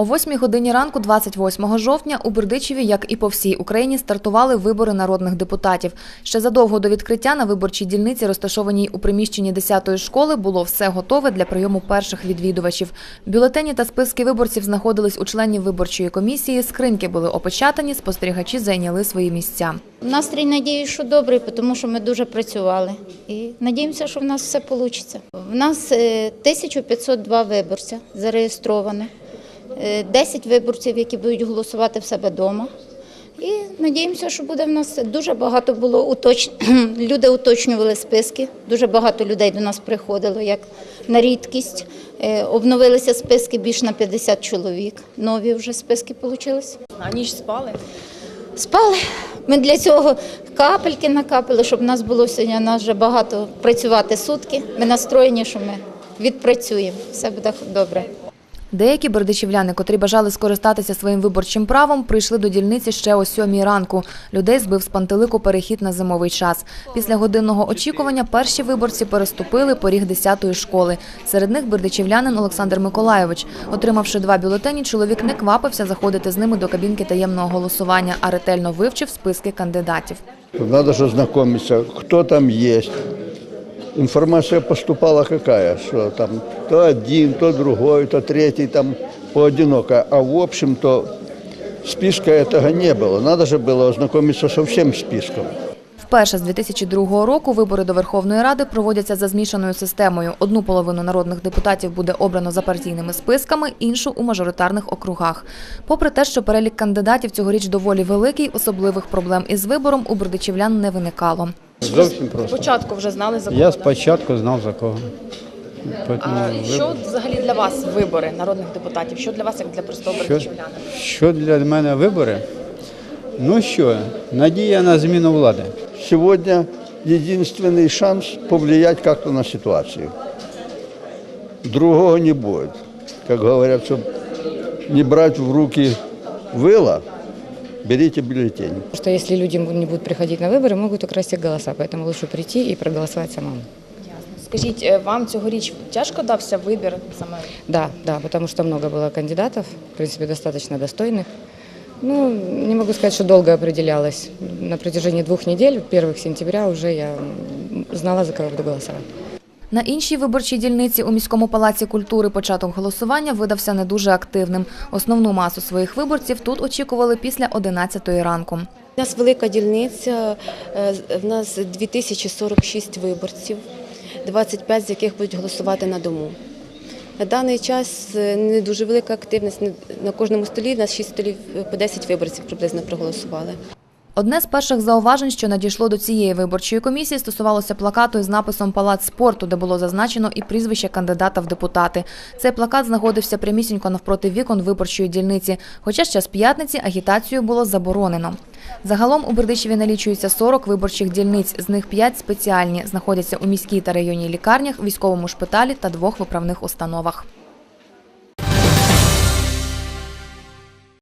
О 8 годині ранку, 28 жовтня, у Бердичеві, як і по всій Україні, стартували вибори народних депутатів. Ще задовго до відкриття на виборчій дільниці, розташованій у приміщенні 10-ї школи, було все готове для прийому перших відвідувачів. Бюлетені та списки виборців знаходились у членів виборчої комісії. Скриньки були опечатані, спостерігачі зайняли свої місця. Настрій надію, що добрий, тому що ми дуже працювали. І надіємося, що в нас все вийде. В нас е, 1502 виборця зареєстровано, е, 10 виборців, які будуть голосувати в себе вдома. І надіємося, що буде в нас дуже багато було уточ... люди уточнювали списки. Дуже багато людей до нас приходило, як на рідкість. Е, Обновилися списки більш на 50 чоловік. Нові вже списки вийшли. На ніч спали. Спали. Ми для цього капельки накапали, щоб нас було сьогодні. у Нас вже багато працювати сутки. Ми настроєні, що ми відпрацюємо. Все буде добре. Деякі бердичівляни, котрі бажали скористатися своїм виборчим правом, прийшли до дільниці ще о сьомій ранку. Людей збив з пантелику перехід на зимовий час. Після годинного очікування перші виборці переступили поріг 10-ї школи. Серед них бердичівлянин Олександр Миколайович. Отримавши два бюлетені, чоловік не квапився заходити з ними до кабінки таємного голосування, а ретельно вивчив списки кандидатів. Надо же знакомиться, кто там есть. Информация поступала какая, что там то один, то другой, то третий там поодиноко. А в общем-то списка этого не было. Надо же было ознакомиться со всем списком. Вперше з 2002 року вибори до Верховної Ради проводяться за змішаною системою. Одну половину народних депутатів буде обрано за партійними списками, іншу у мажоритарних округах. Попри те, що перелік кандидатів цьогоріч доволі великий, особливих проблем із вибором у бердичівлян не виникало. Зовсім просто. Спочатку вже знали за кого. Я да? спочатку знав за кого. Поэтому А ви- що взагалі для вас вибори народних депутатів? Що для вас як для простого що, бердичівлянина? що для мене вибори? Ну що, надія на зміну влади. Сегодня единственный шанс повлиять как-то на ситуацию. Другого не будет. Как говорят, чтобы не брать в руки выло, берите бюллетень. Потому что если люди не будут приходить на выборы, могут украсть их голоса. Поэтому лучше прийти и проголосовать самому. Скажіть, е, вам цьогоріч тяжко дався вибір саме? Да, да, потому что много было кандидатов, в принципе, достаточно достойных. Ну, не могу сказать, что долго определялась. На протяжении двух недель, 1 сентября, уже я м, знала, за кого буду голосовать. На іншій виборчій дільниці у міському палаці культури початок голосування видався не дуже активним. Основну масу своїх виборців тут очікували після 11-ї ранку. У нас велика дільниця, е, в нас 2046 виборців, 25 з яких будуть голосувати на дому. На даний час е, не дуже велика активність. На кожному столі, у нас 6 столів е, по 10 виборців приблизно проголосували. Одне з перших зауважень, що надійшло до цієї виборчої комісії, стосувалося плакату із написом Палац спорту, де було зазначено і прізвище кандидата в депутати. Цей плакат знаходився прямісінько навпроти вікон виборчої дільниці. Хоча ще з п'ятниці агітацію було заборонено. Загалом у Бердичеві налічується 40 виборчих дільниць, з них 5 спеціальні, знаходяться у міській та районній лікарнях, військовому шпиталі та двох виправних установах.